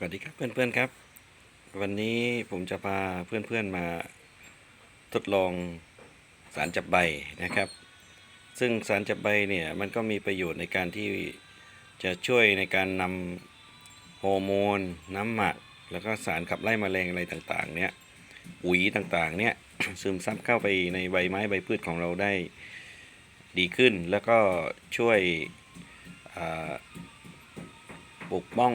สวัสดีครับเพื่อนๆครับ วันนี้ผมจะพาเพื่อนๆมาทดลองสารจับใบนะครับ ซึ่งสารจับใบเนี่ยมันก็มีประโยชน์ในการที่จะช่วยในการนำฮอร์โมน น้ำหมัก แล้วก็สารขับไล่แมลงอะไรต่างๆเนี่ยปุ๋ยต่างๆเนี่ยซึมซับเข้าไปในใบไม้ใบพืชของเราได้ดีขึ้น แล้วก็ช่วยปกป้อง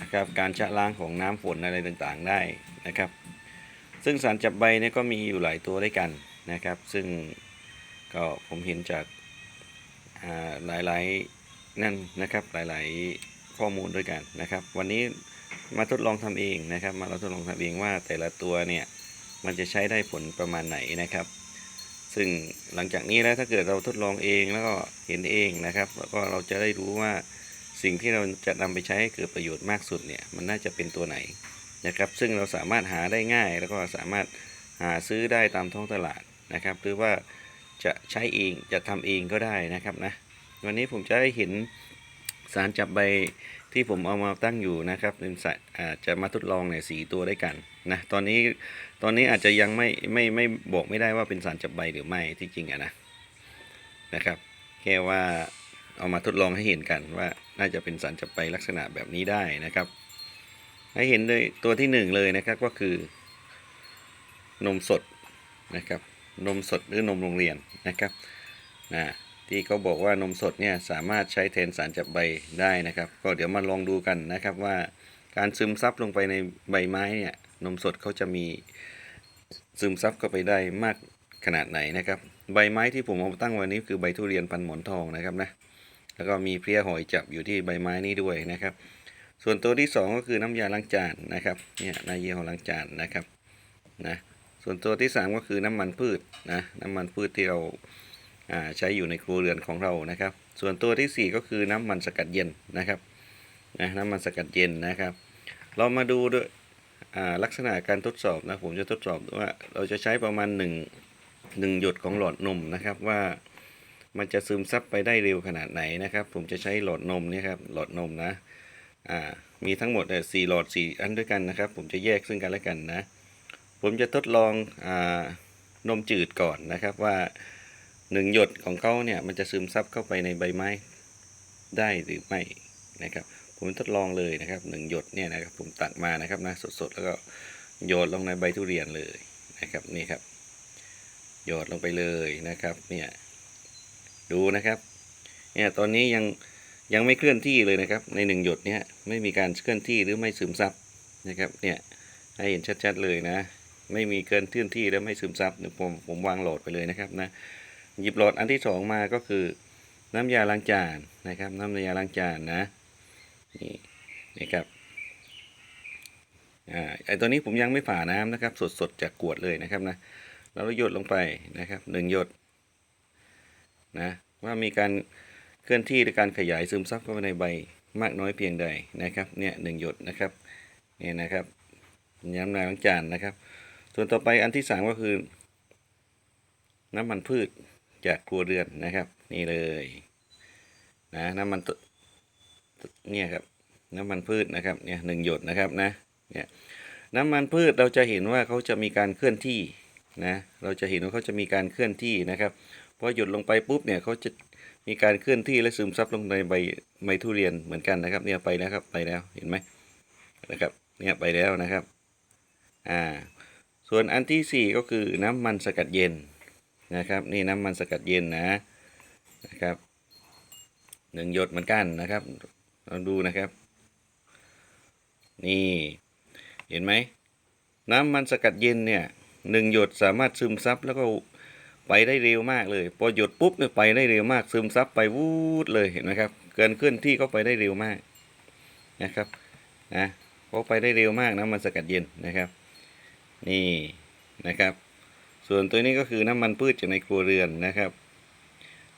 นะครับการชะล้างของน้ำฝนอะไรต่างๆได้นะครับ ซึ่งสารจับใบเนี่ยก็มีอยู่หลายตัวด้วยกันนะครับ ซึ่งก็ผมเห็นจากอ่าหลายๆนั่นนะครับหลายๆข้อมูลด้วยกันนะครับ วันนี้มาทดลองทำเองนะครับ มาเราทดลองทำเองว่าแต่ละตัวเนี่ยมันจะใช้ได้ผลประมาณไหนนะครับ ซึ่งหลังจากนี้แล้วถ้าเกิดเราทดลองเองแล้วก็เห็นเองนะครับ แล้วก็เราจะได้รู้ว่า สิ่งที่เราจะนำไปใช้ให้เกิดประโยชน์มากสุดเนี่ยมันน่าจะเป็นตัวไหนนะครับ ซึ่งเราสามารถหาได้ง่าย แล้วก็สามารถหาซื้อได้ตามท้องตลาดนะครับ หรือว่าจะใช้เองจะทำเองก็ได้นะครับนะวันนี้ผมจะได้เห็นสารจับใบที่ผมเอามาตั้งอยู่นะครับเป็นสายอาจจะมาทดลองเนี่ยสีตัวด้วยกันนะตอนนี้ตอนนี้อาจจะยังไม่ไม่ไม่บอกไม่ได้ว่าเป็นสารจับใบหรือไม่ที่จริงอะนะนะครับ แค่ว่าเอามาทดลองให้เห็นกันว่าน่าจะเป็นสารจับไปลักษณะแบบนี้ได้นะครับ ให้เห็นเลยตัวที่หนึ่งเลยนะครับก็คือนมสดนะครับ นมสดหรือนมโรงเรียนนะครับนะที่เขาบอกว่านมสดเนี่ยสามารถใช้แทนสารจับใบได้นะครับ ก็เดี๋ยวมาลองดูกันนะครับว่าการซึมซับลงไปในใบไม้เนี่ยนมสดเขาจะมีซึมซับเข้าไปได้มากขนาดไหนนะครับ ใบไม้ที่ผมเอามาตั้งวันนี้คือใบทุเรียนพันหมอนทองนะครับนะ แล้วก็มีเพลี้ยหอยจับอยู่ที่ใบไม้นี้ด้วยนะครับ ส่วนตัวที่สองก็คือน้ำยาล้างจานนะครับเนี่ยนายเยี่ห้อล้างจานนะครับนะส่วนตัวที่สามก็คือน้ำมันพืชนะน้ำมันพืชที่เราใช้อยู่ในครัวเรือนของเรานะครับ ส่วนตัวที่สี่ก็คือน้ำมันสกัดเย็นนะครับนะน้ำมันสกัดเย็นนะครับ เรามาดูด้วยลักษณะการทดสอบนะผมจะทดสอบว่าเราจะใช้ประมาณหนึ่งหนึ่งหยดของหลอดนมนะครับว่า มันจะซึมซับไปได้เร็วขนาดไหนนะครับ ผมจะใช้หลอดนมนี่ครับหลอดนมนะอ่ามีทั้งหมดเนี่ยสี่หลอดสี่อันด้วยกันนะครับ ผมจะแยกซึ่งกันและกันนะ ผมจะทดลองอ่านมจืดก่อนนะครับว่าหนึ่งหยดของเขาเนี่ยมันจะซึมซับเข้าไปในใบไม้ได้หรือไม่นะครับ ผมทดลองเลยนะครับหนึ่งหยดเนี่ยนะครับ ผมตักมานะครับนะสดๆแล้วก็โยนลงในใบทุเรียนเลยนะครับนี่ครับโยนลงไปเลยนะครับเนี่ย ดูนะครับเนี่ยตอนนี้ยังยังไม่เคลื่อนที่เลยนะครับ ในหนึ่งหยดเนี่ยไม่มีการเคลื่อนที่หรือไม่ซึมซับนะครับเนี่ยให้เห็นชัดๆเลยนะ ไม่มีเกินเคลื่อนที่แล้วไม่ซึมซับเดี๋ยผมผมวางโหลดไปเลยนะครับนะหยิบโหลดอันที่สองมาก็คือ น้ำยาล้างจานนะครับ น้ำยาล้างจานนะนี่นี่ครับอ่าไอตัวนี้ผมยังไม่ผ่าน้ำนะครับ สดๆจากกวดเลยนะครับนะแล้วเราหยดลงไปนะครับหนึ่งหยด นะว่ามีการเคลื่อนที่หรือการขยายซึมซับเข้าไปในใบมากน้อยเพียงใดนะครับเนี่ยหนึ่งหยดนะครับเนี่ยนะครับย้ำนายล้างจานนะครับ ส่วนต่อไปอันที่สามก็คือ น้ำมันพืชจากครัวเรือนนะครับ นี่เลยนะน้ำมันตเนี่ยครับน้ำมันพืชนะครับเนี่ยหนึ่งหยดนะครับนะเนี่ยน้ำมันพืชเราจะเห็นว่าเขาจะมีการเคลื่อนที่นะเราจะเห็นว่าเขาจะมีการเคลื่อนที่นะครับ พอหยดลงไปปุ๊บเนี่ยเขาจะมีการเคลื่อนที่และซึมซับลงในใบใบทุเรียนเหมือนกันนะครับ เนี่ยไปแล้วครับไปแล้วเห็นไหมนะครับ เนี่ยไปแล้วนะครับ อ่า ส่วนอันที่สี่ก็คือน้ำมันสกัดเย็นนะครับ นี่น้ำมันสกัดเย็นนะนะครับหนึ่งหยดเหมือนกันนะครับลองดูนะครับ นี่เห็นไหมน้ำมันสกัดเย็นเนี่ยหนึ่งหยดสามารถซึมซับแล้วก็ ไปได้เร็วมากเลย พอหยุดปุ๊บเนี่ยไปได้เร็วมาก ซึมซับไปวูดเลยเห็นไหมครับ เกินเคลื่อนที่ก็ไปได้เร็วมากนะครับนะเพราะไปได้เร็วมากน้ำมันสกัดเย็นนะครับ นี่นะครับ ส่วนตัวนี้ก็คือน้ำมันพืชจากในครัวเรือนนะครับ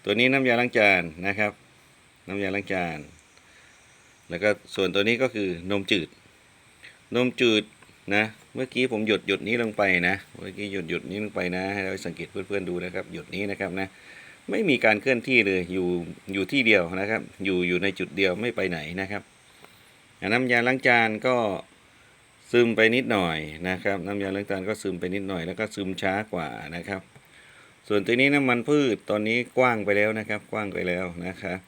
ตัวนี้น้ำยาล้างจานนะครับ น้ำยาล้างจาน แล้วก็ส่วนตัวนี้ก็คือนมจืด นมจืด นะ เมื่อกี้ผมหยดหยดนี้ลงไปนะ เมื่อกี้หยดหยดนี้ลงไปนะให้เราสังเกตเพื่อนๆดูนะครับ หยดนี้นะครับนะ ไม่มีการเคลื่อนที่เลย อยู่อยู่ที่เดียวนะครับ อยู่อยู่ในจุดเดียวไม่ไปไหนนะครับ น้ำยาล้างจานก็ซึมไปนิดหน่อยนะครับ น้ำยาล้างจานก็ซึมไปนิดหน่อย แล้วก็ซึมช้ากว่านะครับ ส่วนตัวนี้น้ำมันพืชตอนนี้กว้างไปแล้วนะครับ กว้างไปแล้วนะครับ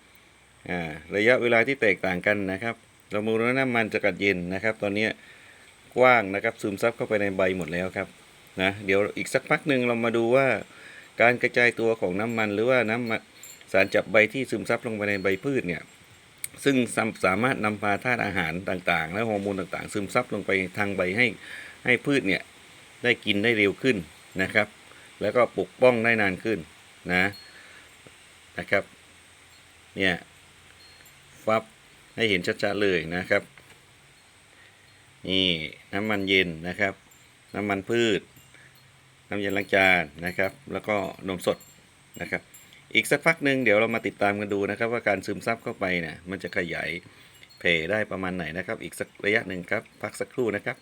อ่าระยะเวลาที่แตกต่างกันนะครับ เรามาดูว่าน้ำมันจะกัดเย็นนะครับ ตอนนี้ กว้างนะครับ ซึมซับเข้าไปในใบหมดแล้วครับนะเดี๋ยวอีกสักพักหนึ่งเรามาดูว่า การกระจายตัวของน้ำมัน หรือว่าน้ำสารจับใบที่ซึมซับลงไปในใบพืชเนี่ยซึ่งสามสามารถนำพาธาตุอาหารต่างๆ และฮอร์โมนต่างๆ ซึมซับลงไปทางใบให้ให้พืชเนี่ยได้กินได้เร็วขึ้นนะครับ แล้วก็ปกป้องได้นานขึ้นนะนะครับเนี่ยฟับให้เห็นชัดๆเลยนะครับ นี่น้ำมันเย็นนะครับ น้ำมันพืช น้ำเยาล้างจานนะครับ แล้วก็นมสดนะครับ อีกสักพักหนึ่งเดี๋ยวเรามาติดตามกันดูนะครับ ว่าการซึมซับเข้าไปเนี่ยมันจะขยายแผ่ได้ประมาณไหนนะครับ อีกสักระยะหนึ่งครับ พักสักครู่นะครับ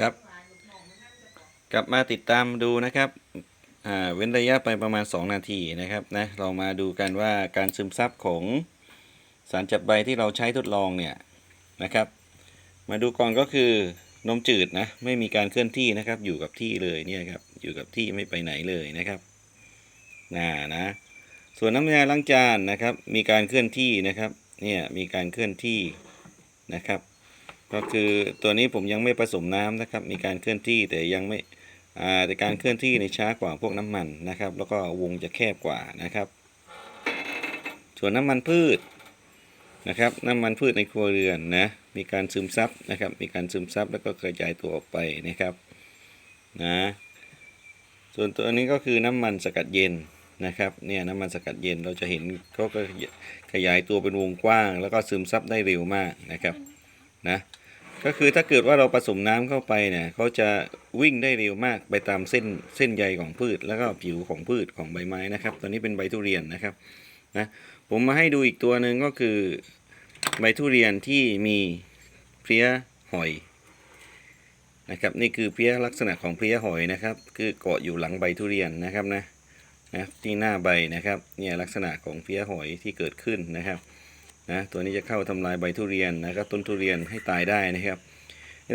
ครับ กลับมาติดตามดูนะครับอ่าเว้นระยะไปประมาณ 2 นาทีนะครับนะเรามาดูกันว่าการซึมซับของ สารจับใบที่เราใช้ทดลองเนี่ยนะครับ มาดูก่อนก็คือนมจืดนะไม่มีการเคลื่อนที่นะครับ อยู่กับที่เลยเนี่ยครับอยู่กับที่ไม่ไปไหนเลยนะครับน่านะส่วนน้ำยาล้างจานนะครับ มีการเคลื่อนที่นะครับเนี่ยมีการเคลื่อนที่นะครับ ก็คือตัวนี้ผมยังไม่ผสมน้ำนะครับ มีการเคลื่อนที่แต่ยังไม่อ่าแต่การเคลื่อนที่ในช้ากว่าพวกน้ำมันนะครับ แล้วก็วงจะแคบกว่านะครับ ส่วนน้ำมันพืช นะครับน้ำมันพืชในครัวเรือนนะมีการซึมซับนะครับ มีการซึมซับแล้วก็กระจายตัวออกไปนะครับนะส่วนตัวนี้ก็คือน้ำมันสกัดเย็นนะครับเนี่ยน้ำมันสกัดเย็นเราจะเห็นเขาก็ขยายตัวเป็นวงกว้าง แล้วก็ซึมซับได้เร็วมากนะครับนะก็คือถ้าเกิดว่าเราผสมน้ำเข้าไปเนี่ยเขาจะวิ่งได้เร็วมากไปตามเส้นเส้นใยของพืช แล้วก็ผิวของพืชของใบไม้นะครับ ตอนนี้เป็นใบทุเรียนนะครับ นะผมมาให้ดูอีกตัวหนึ่งก็คือใบทุเรียนที่มีเพลี้ยหอยนะครับนี่คือเพลี้ยลักษณะของเพลี้ยหอยนะครับ คือเกาะอยู่หลังใบทุเรียนนะครับนะนะที่หน้าใบนะครับเนี่ยลักษณะของเพลี้ยหอยที่เกิดขึ้นนะครับนะตัวนี้จะเข้าทำลายใบทุเรียนนะครับต้นทุเรียนให้ตายได้นะครับ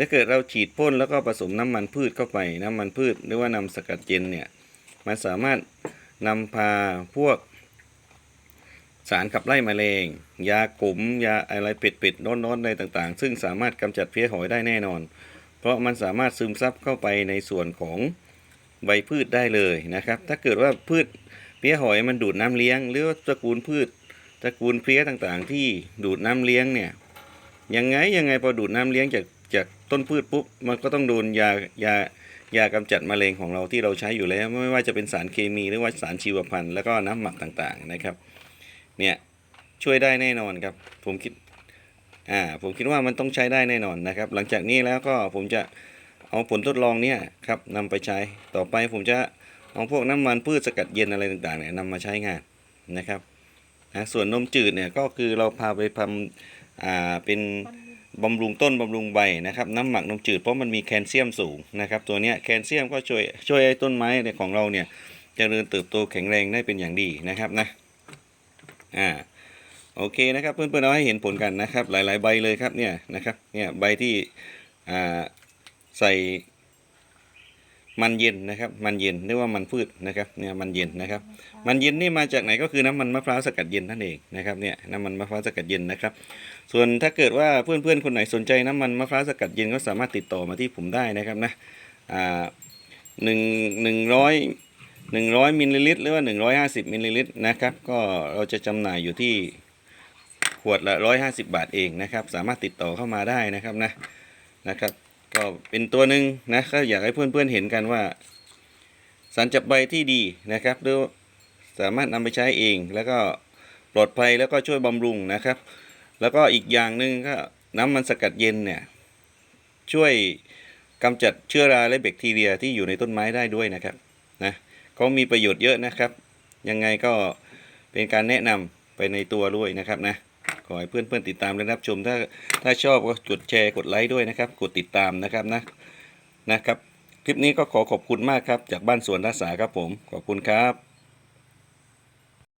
ถ้าเกิดเราฉีดพ่นแล้วก็ผสมน้ำมันพืชเข้าไปน้ำมันพืช หรือว่านำสกัดเย็นเนี่ยมันสามารถนำพาพวก สารขับไล่แมลงยากลุ่มยาอะไรป็ดๆน้อนๆอะไรต่างๆ ซึ่งสามารถกำจัดเพี้ยหอยได้แน่นอน เพราะมันสามารถซึมซับเข้าไปในส่วนของใบพืชได้เลยนะครับ ถ้าเกิดว่าพืชเพี้ยหอยมันดูดน้ำเลี้ยง หรือว่าตระกูลพืชตระกูลเพี้ยต่างๆ ที่ดูดน้ำเลี้ยงเนี่ยยังไงยังไงพอดูดน้ำเลี้ยงจากจากต้นพืชปุ๊บมันก็ต้องโดนยายายากำจัดแมลงของเราที่เราใช้อยู่แล้ว ไม่ว่าจะเป็นสารเคมีหรือว่าสารชีวพันธุ์แล้วก็น้ำหมักต่างๆนะครับ เนี่ยช่วยได้แน่นอนครับ ผมคิดอ่าผมคิดว่ามันต้องใช้ได้แน่นอนนะครับ หลังจากนี้แล้วก็ผมจะเอาผลทดลองเนี่ยครับนำไปใช้ต่อไปผมจะเอาพวกน้ำมันพืชสกัดเย็นอะไรต่างๆเนี่ยนำมาใช้งานนะครับนะส่วนนมจืดเนี่ยก็คือเราพาไปทำอ่าเป็นบำรุงต้นบำรุงใบนะครับน้ำหมักนมจืดเพราะมันมีแคลเซียมสูงนะครับตัวเนี้ยแคลเซียมก็ช่วยช่วยให้ต้นไม้ของเราเนี่ยเจริญเติบโตแข็งแรงได้เป็นอย่างดีนะครับนะ อ่าโอเคนะครับเพื่อนๆเราให้เห็นผลกันนะครับ หลาย ๆ ใบเลยครับเนี่ยนะครับเนี่ยใบที่อ่าใส่มันเย็นนะครับมันเย็นเรียกว่ามันพืชนะครับเนี่ยมันเย็นนะครับ มันเย็นนี่มาจากไหนก็คือน้ำมันมะพร้าวสกัดเย็นนั่นเองนะครับเนี่ยน้ำมันมะพร้าวสกัดเย็นนะครับ ส่วนถ้าเกิดว่าเพื่อนๆคนไหนสนใจน้ำมันมะพร้าวสกัดเย็นก็สามารถติดต่อมาที่ผมได้นะครับนะอ่าหนึ่งหนึ่งร้อย หนึ่งร้อยมิลลิลิตรหรือว่าหนึ่งร้อยห้าสิบมิลลิลิตรนะครับ ก็เราจะจำหน่ายอยู่ที่ขวดละร้อยห้าสิบบาทเองนะครับ สามารถติดต่อเข้ามาได้นะครับนะนะครับ ก็เป็นตัวหนึ่งนะก็อยากให้เพื่อนๆเห็นกันว่า สารจับใบที่ดีนะครับหรือสามารถนำไปใช้เอง แล้วก็ปลอดภัยแล้วก็ช่วยบำรุงนะครับ แล้วก็อีกอย่างหนึ่งก็น้ำมันสกัดเย็นเนี่ยช่วยกำจัดเชื้อราและแบคทีเรียที่อยู่ในต้นไม้ได้ด้วยนะครับนะ เขามีประโยชน์เยอะนะครับ ยังไงก็เป็นการแนะนำไปในตัวด้วยนะครับนะ ขอให้เพื่อนๆติดตามและรับชม ถ้าถ้าชอบก็กดแชร์กดไลค์ด้วยนะครับ กดติดตามนะครับนะนะครับ คลิปนี้ก็ขอขอบคุณมากครับ จากบ้านสวนรักษาครับผม ขอบคุณครับ